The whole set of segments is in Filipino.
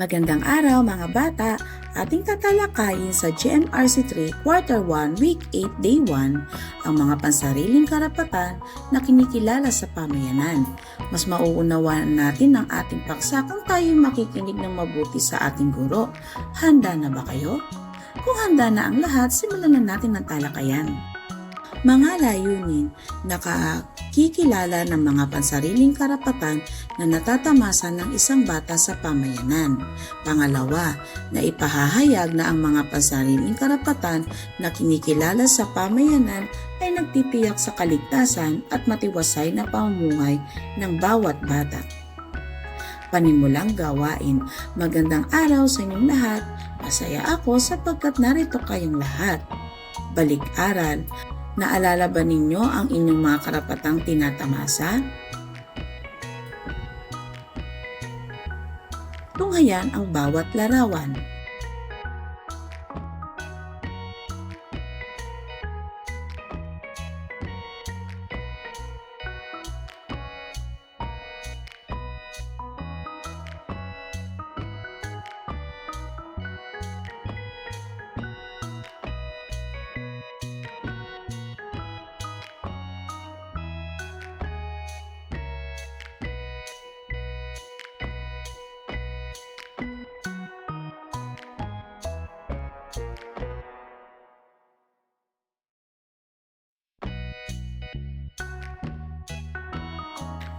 Magandang araw mga bata! Ating tatalakayin sa GMRC 3 Quarter 1 Week 8 Day 1 ang mga pansariling karapatan na kinikilala sa pamayanan. Mas mauunawaan natin ang ating paksa kung tayo makikinig ng mabuti sa ating guro. Handa na ba kayo? Kung handa na ang lahat, simulan na natin ang talakayan. Mga layunin, nakakikilala ng mga pansariling karapatan na natatamasa ng isang bata sa pamayanan. Pangalawa, na ipahahayag na ang mga pansariling karapatan na kinikilala sa pamayanan ay nagtitiyak sa kaligtasan at matiwasay na pamumuhay ng bawat bata. Panimulang gawain. Magandang araw sa inyong lahat. Masaya ako sapagkat narito kayong lahat. Balik-aral. Naalala ba ninyo ang inyong mga karapatang tinatamasa? Tunghayan ang bawat larawan.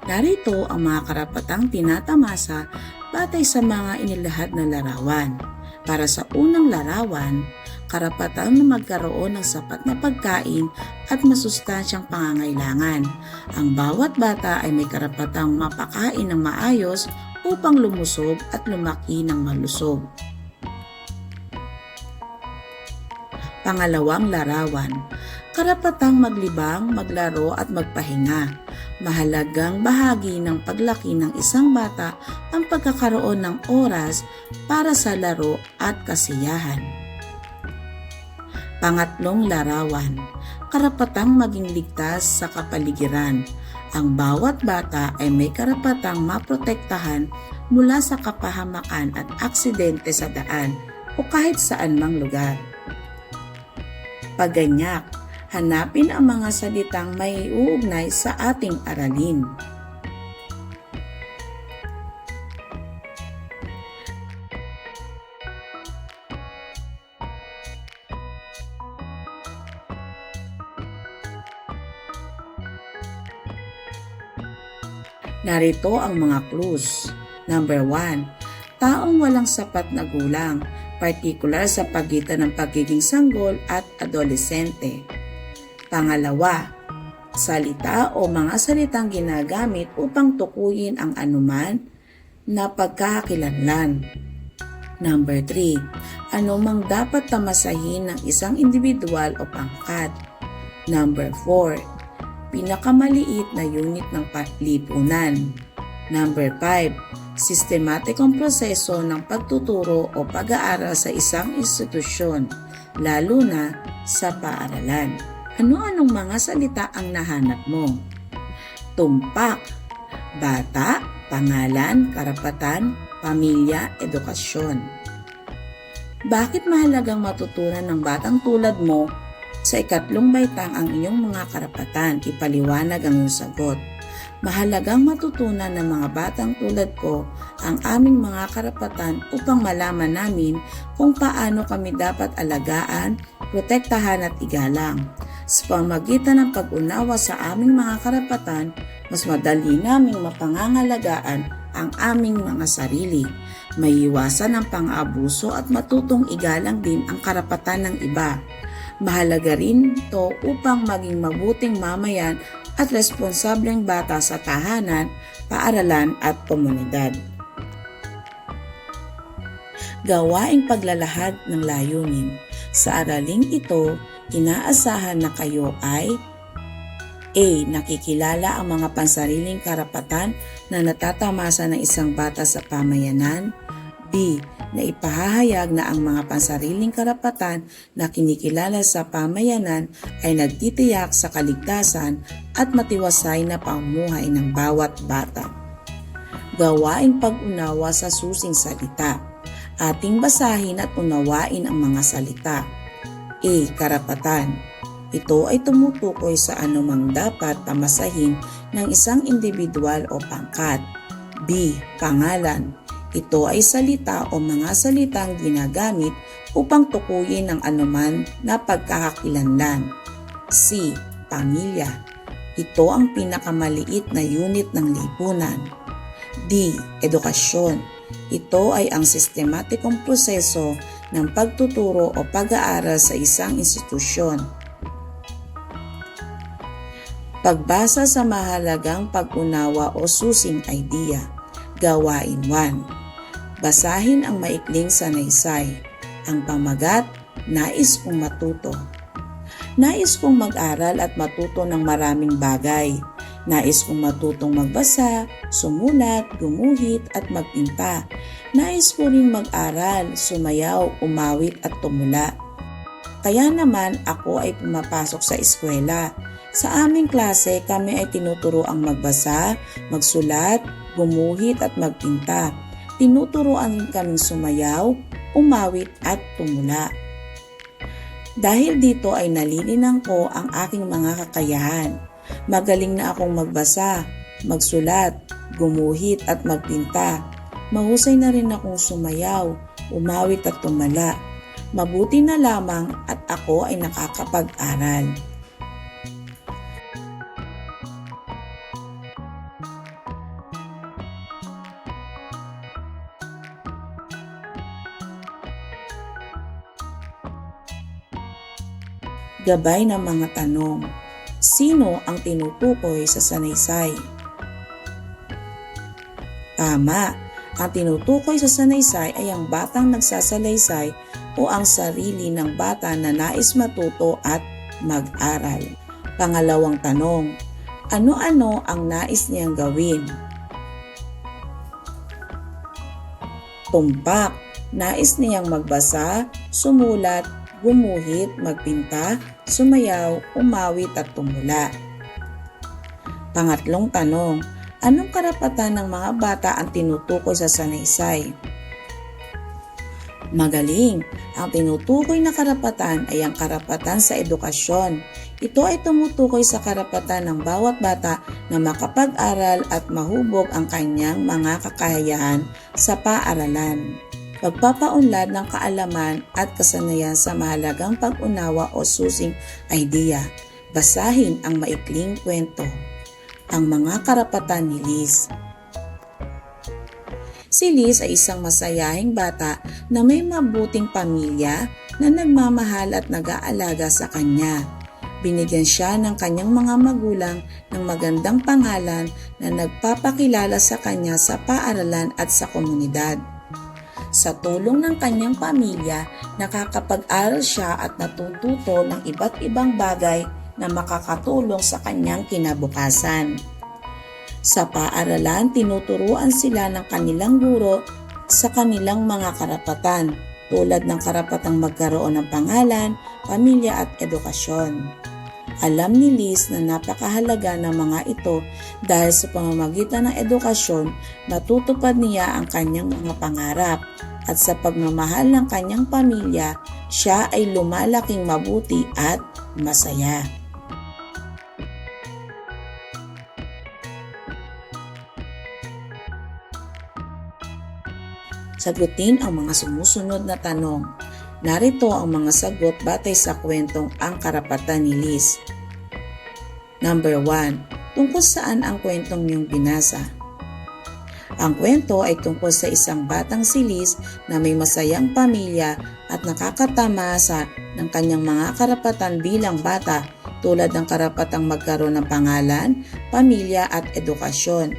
Narito ang mga karapatang tinatamasa batay sa mga inilahad na larawan. Para sa unang larawan, karapatan na magkaroon ng sapat na pagkain at masustansyang pangangailangan. Ang bawat bata ay may karapatang mapakain ng maayos upang lumusog at lumaki ng malusog. Pangalawang larawan, karapatang maglibang, maglaro at magpahinga. Mahalagang bahagi ng paglaki ng isang bata ang pagkakaroon ng oras para sa laro at kasiyahan. Pangatlong larawan, karapatang maging ligtas sa kapaligiran. Ang bawat bata ay may karapatang maprotektahan mula sa kapahamakan at aksidente sa daan o kahit saan mang lugar. Paganyak, hanapin ang mga salitang may uugnay sa ating aralin. Narito ang mga clues. Number 1. Taong walang sapat na gulang, partikular sa pagitan ng pagiging sanggol at adolesente. Pangalawa, salita o mga salitang ginagamit upang tukuyin ang anuman na pagkakakilanlan. Number 3. Anumang dapat tamasahin ng isang individual o pangkat. Number 4. Pinakamaliit na unit ng lipunan. Number 5. Sistematikong proseso ng pagtuturo o pag-aaral sa isang institusyon, lalo na sa paaralan. Ano-anong mga salita ang nahanap mo? Tumpak, bata, pangalan, karapatan, pamilya, edukasyon. Bakit mahalagang matutunan ng batang tulad mo sa ikatlong baitang ang inyong mga karapatan? Ipaliwanag ang iyong sagot. Mahalagang matutunan ng mga batang tulad ko ang aming mga karapatan upang malaman namin kung paano kami dapat alagaan, protektahan at igalang. Sa pamagitan ng pag-unawa sa aming mga karapatan, mas madali naming mapangangalagaan ang aming mga sarili. May iwasan ang pang-abuso at matutong igalang din ang karapatan ng iba. Mahalaga rin to upang maging mabuting mamayan at responsableng bata sa tahanan, paaralan at komunidad. Gawaing paglalahad ng layunin. Sa araling ito, inaasahan na kayo ay A. Nakikilala ang mga pansariling karapatan na natatamasa ng isang bata sa pamayanan. B. Na ipahahayag na ang mga pansariling karapatan na kinikilala sa pamayanan ay nagtitiyak sa kaligtasan at matiwasay na pamumuhay ng bawat bata. Gawain pag-unawa sa susing salita. Ating basahin at unawain ang mga salita. A. Karapatan. Ito ay tumutukoy sa anumang dapat pamasahin ng isang individual o pangkat. B. Pangalan. Ito ay salita o mga salitang ginagamit upang tukuyin ang anuman na pagkakakilanlan. C. Pamilya. Ito ang pinakamaliit na unit ng lipunan. D. Edukasyon. Ito ay ang sistematikong proseso ng pagtuturo o pag-aaral sa isang institusyon. Pagbasa sa mahalagang pag-unawa o susing idea. Gawain 1. Basahin ang maikling sanaysay. Ang pamagat, nais kong matuto. Nais kong mag-aral at matuto ng maraming bagay. Nais kong matutong magbasa, sumulat, gumuhit at magpinta. Nais ko ring mag-aral, sumayaw, umawit at tumula. Kaya naman ako ay pumapasok sa eskwela. Sa aming klase, kami ay tinuturo ang magbasa, magsulat, gumuhit at magpinta. Tinuturoan kaming sumayaw, umawit at tumula. Dahil dito ay nalilinang ko ang aking mga kakayahan. Magaling na akong magbasa, magsulat, gumuhit at magpinta. Mahusay na rin akong sumayaw, umawit at tumala. Mabuti na lamang at ako ay nakakapag-aral. Gabay ng mga tanong. Sino ang tinutukoy sa sanaysay? Tama. Ang tinutukoy sa sanaysay ay ang batang nagsasalaysay o ang sarili ng bata na nais matuto at mag-aral. Pangalawang tanong. Ano-ano ang nais niyang gawin? Tumpak. Nais niyang magbasa, sumulat, gumuhit, magpinta, sumayaw, umawit at tumula. Pangatlong tanong, anong karapatan ng mga bata ang tinutukoy sa sanaysay? Magaling! Ang tinutukoy na karapatan ay ang karapatan sa edukasyon. Ito ay tumutukoy sa karapatan ng bawat bata na makapag-aral at mahubog ang kanyang mga kakayahan sa paaralan pagpapaunlad ng kaalaman at kasanayan sa mahalagang pag-unawa o susing idea. Basahin ang maikling kwento. Ang mga karapatan ni Liz. Si Liz ay isang masayahing bata na may mabuting pamilya na nagmamahal at nag-aalaga sa kanya. Binigyan siya ng kanyang mga magulang ng magandang pangalan na nagpapakilala sa kanya sa paaralan at sa komunidad. Sa tulong ng kanyang pamilya, nakakapag-aral siya at natututo ng iba't ibang bagay na makakatulong sa kanyang kinabukasan. Sa paaralan, tinuturuan sila ng kanilang guro sa kanilang mga karapatan tulad ng karapatang magkaroon ng pangalan, pamilya at edukasyon. Alam ni Liz na napakahalaga ng mga ito dahil sa pamamagitan ng edukasyon, matutupad niya ang kanyang mga pangarap at sa pagmamahal ng kanyang pamilya, siya ay lumalaking mabuti at masaya. Sagutin ang mga sumusunod na tanong. Narito ang mga sagot batay sa kwentong Ang Karapatan ni Liz. Number 1. Tungkol saan ang kwentong niyong binasa? Ang kwento ay tungkol sa isang batang si Liz na may masayang pamilya at nakakatamasa ng kanyang mga karapatan bilang bata tulad ng karapatang magkaroon ng pangalan, pamilya at edukasyon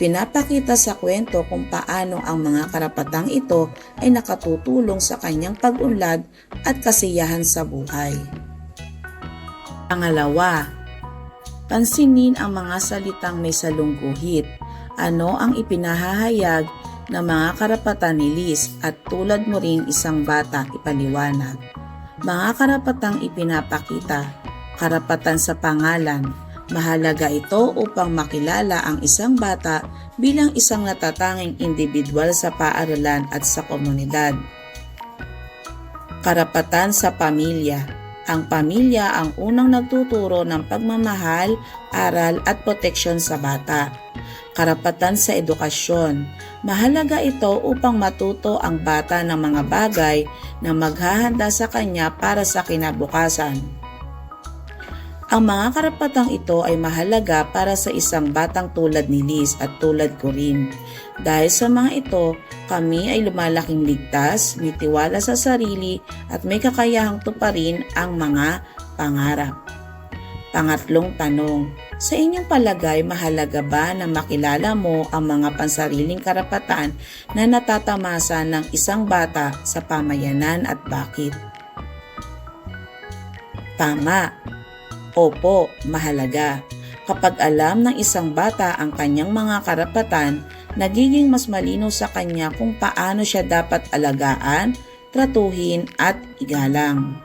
Pinapakita sa kwento kung paano ang mga karapatang ito ay nakatutulong sa kanyang pag-unlad at kasiyahan sa buhay. Pangalawa, pansinin ang mga salitang may salungguhit. Ano ang ipinahahayag ng mga karapatan ni Liz at tulad mo ring isang bata ipaliwanag. Mga karapatang ipinapakita, karapatan sa pangalan, Mahalaga ito upang makilala ang isang bata bilang isang natatanging individual sa paaralan at sa komunidad. Karapatan sa pamilya Ang pamilya ang unang nagtuturo ng pagmamahal, aral at proteksyon sa bata. Karapatan sa edukasyon Mahalaga ito upang matuto ang bata ng mga bagay na maghahanda sa kanya para sa kinabukasan. Ang mga karapatang ito ay mahalaga para sa isang batang tulad ni Liz at tulad ko rin. Dahil sa mga ito, kami ay lumalaking ligtas, may tiwala sa sarili at may kakayahang tuparin ang mga pangarap. Pangatlong tanong, sa inyong palagay mahalaga ba na makilala mo ang mga pansariling karapatan na natatamasa ng isang bata sa pamayanan at bakit? Tama. Opo, mahalaga. Kapag alam ng isang bata ang kanyang mga karapatan, nagiging mas malino sa kanya kung paano siya dapat alagaan, tratuhin at igalang.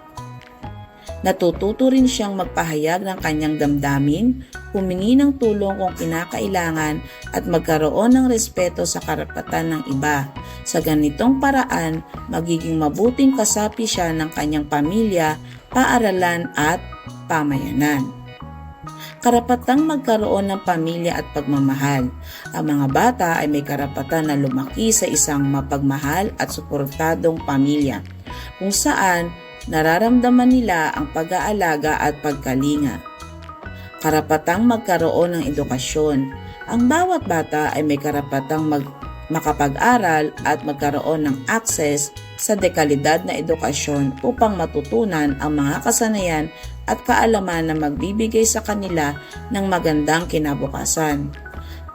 Natututo rin siyang magpahayag ng kanyang damdamin, humingi ng tulong kung kinakailangan at magkaroon ng respeto sa karapatan ng iba. Sa ganitong paraan, magiging mabuting kasapi siya ng kanyang pamilya, paaralan at pamayanan. Karapatang magkaroon ng pamilya at pagmamahal. Ang mga bata ay may karapatan na lumaki sa isang mapagmahal at suportadong pamilya, kung saan nararamdaman nila ang pag-aalaga at pagkalinga. Karapatang magkaroon ng edukasyon. Ang bawat bata ay may karapatang mag makapag-aral at magkaroon ng access sa dekalidad na edukasyon upang matutunan ang mga kasanayan at kaalaman na magbibigay sa kanila ng magandang kinabukasan.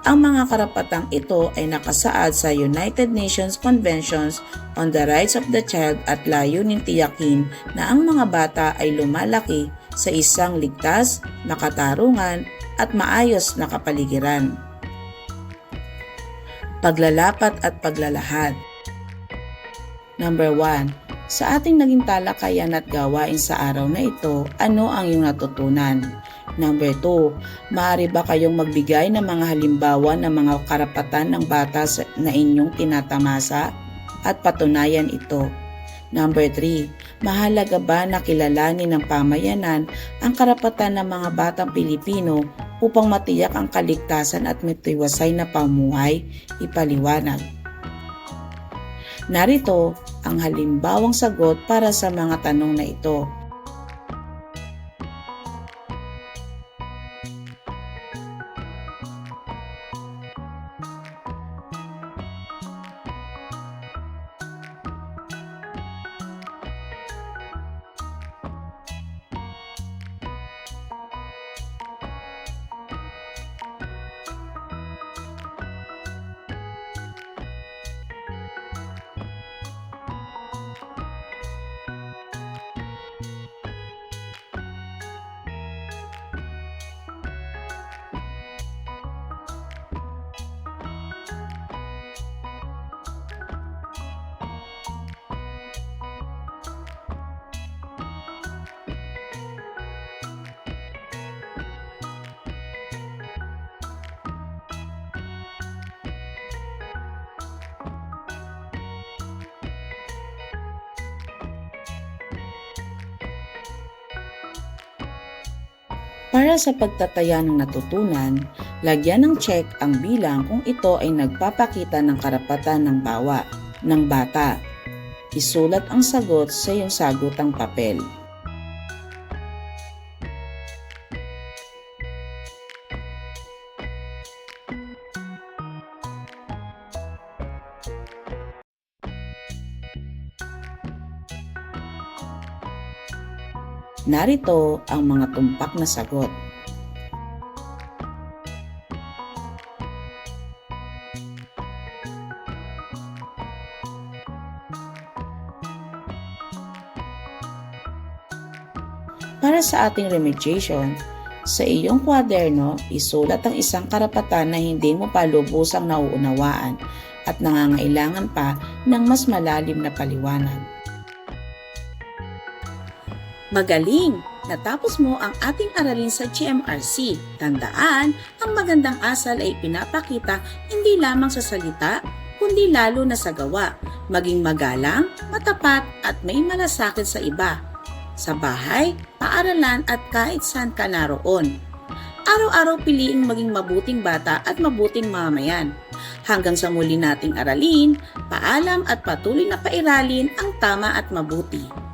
Ang mga karapatang ito ay nakasaad sa United Nations Conventions on the Rights of the Child at layunin tiyakin na ang mga bata ay lumalaki sa isang ligtas, makatarungan at maayos na kapaligiran. Paglalapat at paglalahad Number 1. Sa ating naging talakayan at gawain sa araw na ito, ano ang iyong natutunan? Number 2. Maaari ba kayong magbigay ng mga halimbawa ng mga karapatan ng bata na inyong tinatamasa? At patunayan ito. Number 3. Mahalaga ba na kilalanin ng pamayanan ang karapatan ng mga batang Pilipino upang matiyak ang kaligtasan at matiwasay na pamuhay? Ipaliwanag. Narito ang halimbawang sagot para sa mga tanong na ito. Para sa pagtataya ng natutunan, lagyan ng check ang bilang kung ito ay nagpapakita ng karapatan ng bawa ng bata. Isulat ang sagot sa iyong sagutang papel. Narito ang mga tumpak na sagot. Para sa ating remediation, sa iyong kwaderno, isulat ang isang karapatan na hindi mo pa lubusang nauunawaan at nangangailangan pa ng mas malalim na paliwanag. Magaling! natapos mo ang ating aralin sa GMRC. Tandaan, ang magandang asal ay pinapakita hindi lamang sa salita, kundi lalo na sa gawa. Maging magalang, matapat at may malasakit sa iba. Sa bahay, paaralan at kahit saan ka naroon. Araw-araw piliing maging mabuting bata at mabuting mamayan. Hanggang sa muli nating aralin, paalam at patuloy na pairalin ang tama at mabuti.